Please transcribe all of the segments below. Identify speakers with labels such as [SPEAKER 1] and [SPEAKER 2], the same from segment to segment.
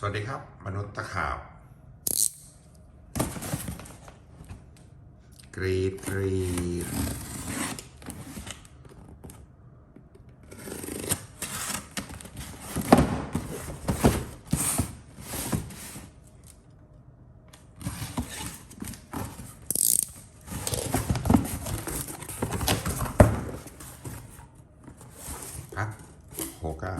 [SPEAKER 1] สวัสดีครับ มนุษย์ตะขาบ กรีดกรีดครับโฮก้า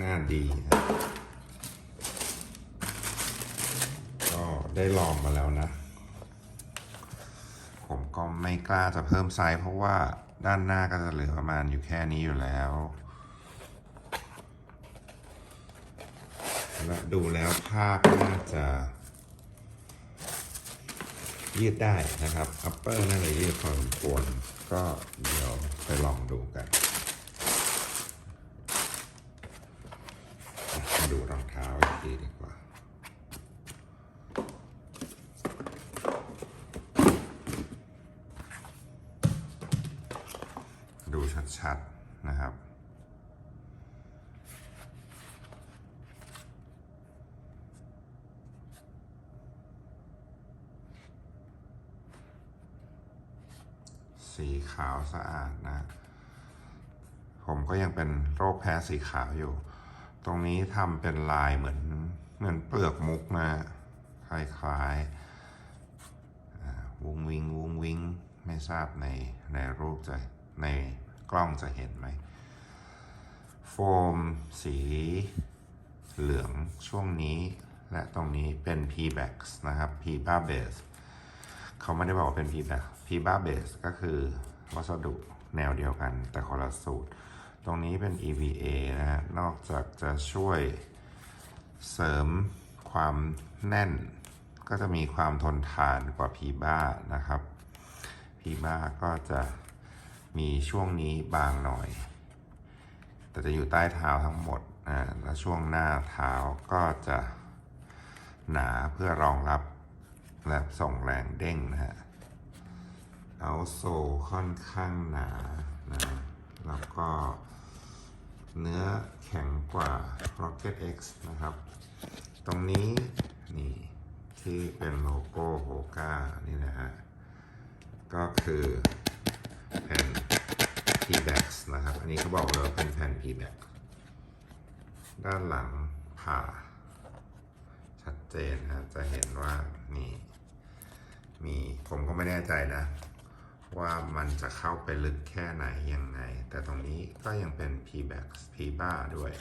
[SPEAKER 1] น่าดีนะก็ ได้ลองมาแล้วนะ ผมก็ไม่กล้าจะเพิ่มไซส์เพราะว่าด้านหน้าก็จะเหลือประมาณอยู่แค่นี้อยู่แล้วและดูแล้วภาพน่าจะ ยืดได้นะครับ upper น่าจะยืดพอสมควรก็เดี๋ยวไปลองดูกันมาดูรองเท้าอีกทีดีกว่า ดู ชัดนะครับ สีขาวสะอาดนะ ผมก็ยังเป็นโรคแพ้สีขาวอยู่ ตรงนี้ทำเป็นลายเหมือนเหมือนเปลือกมุกนะ คล้ายๆอ่าวุ้งวิงวุ้งวิง ไม่ทราบในในรูปจใน กล้องจะเห็นไหม โฟมสีเหลืองช่วงนี้ และตรงนี้เป็น p b a x นะครับ p b a base เขาไม่ได้บอกว่าเป็น p b a x p b a base ก็คือวัสดุแนวเดียวกันแต่คนละสูตร ตรงนี้เป็น EVA นะฮะ นอกจากจะช่วยเสริมความแน่น ก็จะมีความทนทานกว่า p b a นะครับ p b a ก็จะ มีช่วงนี้บางหน่อย แต่จะอยู่ใต้เท้าทั้งหมดอ่าแล้วช่วงหน้าเท้าก็จะหนาเพื่อรองรับและส่งแรงเด้งนะฮะเอาโซค่อนข้างหนานะแล้วก็เนื้อแข็งกว่า Rocket X นะครับ ตรงนี้นี่ที่เป็นโลโก้โฮก้านี่นะฮะ ก็คือ อันนี้เขาบอกเลยว่าเป็นแผ่น p b a x ด้านหลังผ่า ชัดเจนนะจะเห็นว่านี่มีผมก็ไม่แน่ใจนะ ว่ามันจะเข้าไปลึกแค่ไหนยังไง แต่ตรงนี้ก็ยังเป็น p b a x p b a ด้วย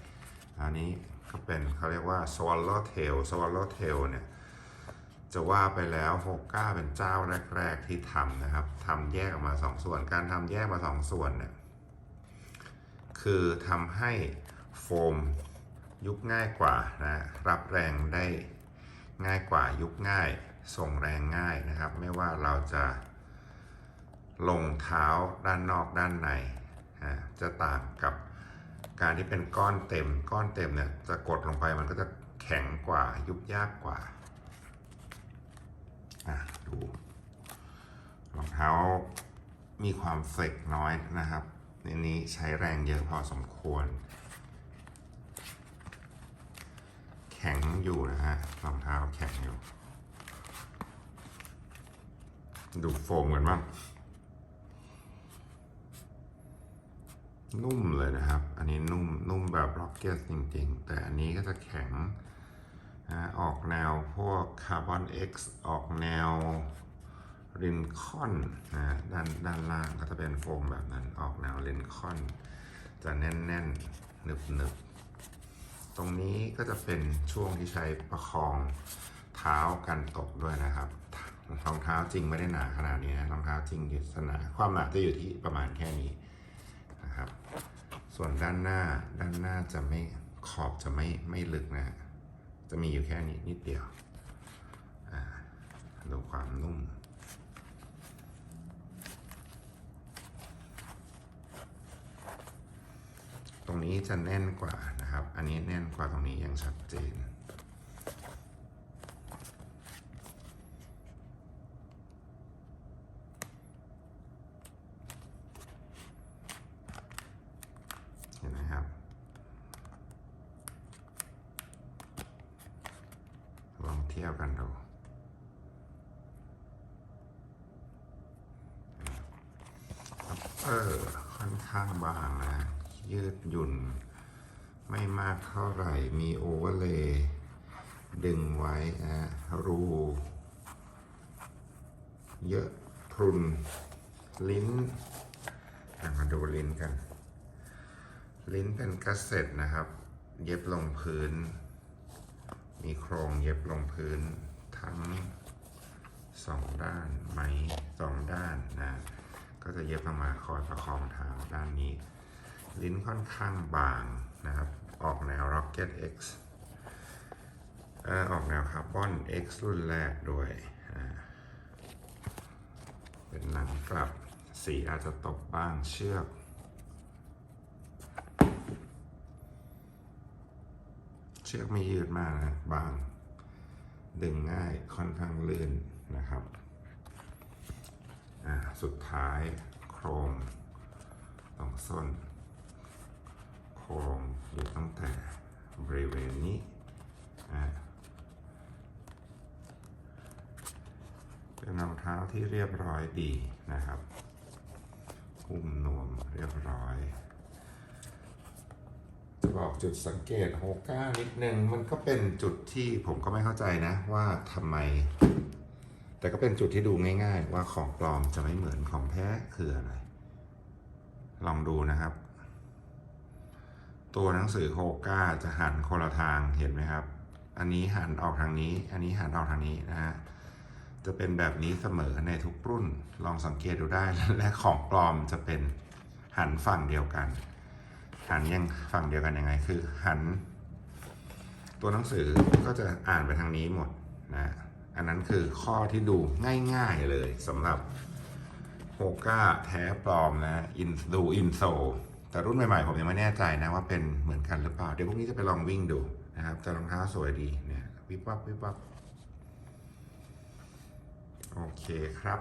[SPEAKER 1] อันนี้ก็เป็นเขาเรียกว่า swallowtail swallowtail เนี่ย จะว่าไปแล้วโฮก้าเป็นเจ้าแรก ๆ ที่ทำนะครับทำแยกออกมาสองส่วน การทำแยกมาสองส่วนเนี่ย คือทำให้โฟมยุบง่ายกว่านะรับแรงได้ง่ายกว่ายุบง่ายส่งแรงง่ายนะครับ ไม่ว่าเราจะลงเท้าด้านนอกด้านในจะต่างกับการที่เป็นก้อนเต็ม ก้อนเต็มเนี่ยจะกดลงไปมันก็จะแข็งกว่ายุบยากกว่าอะดูรองเท้ามีความเฟกน้อยนะครับ นนี้ใช้แรงเยอะพอสมควร แข็งอยู่นะฮะรองเท้าแข็งอยู่ ดูโฟมกันบ้างนุ่มเลยนะครับ อันนี้นุ่ม นุ่มแบบร็อกเก็ตจริงๆ แต่อันนี้ก็จะแข็ง ออกแนวพวกคาร์บอน X ออกแนว รินคอนนะด้านด้านล่างก็จะเป็นโฟมแบบนั้นออกแนวรินคอน จะแน่นแน่นหนึบหนึบตรงนี้ก็จะเป็นช่วงที่ใช้ประคองเท้ากันตกด้วยนะครับรองเท้าจริงไม่ได้หนาขนาดนี้นะรองเท้าจริงอยู่สนาความหนาจะอยู่ที่ประมาณแค่นี้นะครับ ส่วนด้านหน้าด้านหน้าจะไม่ขอบจะไม่ไม่ลึกนะจะมีอยู่แค่นี้นิดเดียวดูความนุ่ม้จะแน่นกว่านะครับ อันนี้แน่นกว่าตรงนี้ยังชัดเจน เห็นไหมครับลองเทียบกันดูเออค่อนข้างบางนะ ยืดหยุ่น ไม่มากเท่าไหร่ มีโอเวอร์เลย์ดึงไว้นะรู เยอะพรุน ลิ้นมาดูลิ้นกัน ลิ้นเป็นกัสเซ็ตนะครับ เย็บลงพื้น มีโครงเย็บลงพื้นทั้งสองด้านไหมสองด้านนะ ก็จะเย็บลงมาคอยประคองเท้าด้านนี้ ลิ้นค่อนข้างบางนะครับ ออกแนว Rocket X เอ่อออกแนวคาร์บอน X รุ่นแรกด้วย เป็นหนังกลับ สีอาจจะตกบ้างเชือก เชือกไม่ยืดมากนะบาง ดึงง่ายค่อนข้างลื่นนะครับสุดท้ายโครงตรงส้น โครงอยู่ตั้งแต่บริเวณนี้อ่าเป็นรองเท้าที่เรียบร้อยดีนะครับหุ้มนวมเรียบร้อย จะบอกจุดสังเกตโฮก้านิดนึง มันก็เป็นจุดที่ผมก็ไม่เข้าใจนะว่าทำไม แต่ก็เป็นจุดที่ดูง่าย ๆ ว่าของปลอมจะไม่เหมือนของแท้คืออะไร ลองดูนะครับ ตัวหนังสือโฮก้าจะหันคนละทางเห็นไหมครับ อันนี้หันออกทางนี้ อันนี้หันออกทางนี้นะฮะ จะเป็นแบบนี้เสมอในทุกรุ่น ลองสังเกตดูได้ และของปลอมจะเป็นหันฝั่งเดียวกัน หันยังฝั่งเดียวกันยังไง คือ หัน ตัวหนังสือก็จะอ่านไปทางนี้หมดนะ อันนั้นคือข้อที่ดูง่ายๆเลยสำหรับโฮก้าแท้ปลอมนะ อินดูอินโซ แต่รุ่นใหม่ๆผมยังไม่แน่ใจนะว่าเป็นเหมือนกันหรือเปล่า เดี๋ยวพรุ่งนี้จะไปลองวิ่งดูนะครับจะรองเท้าสวยดีเนี่ยวิบวับวิบวับโอเคครับ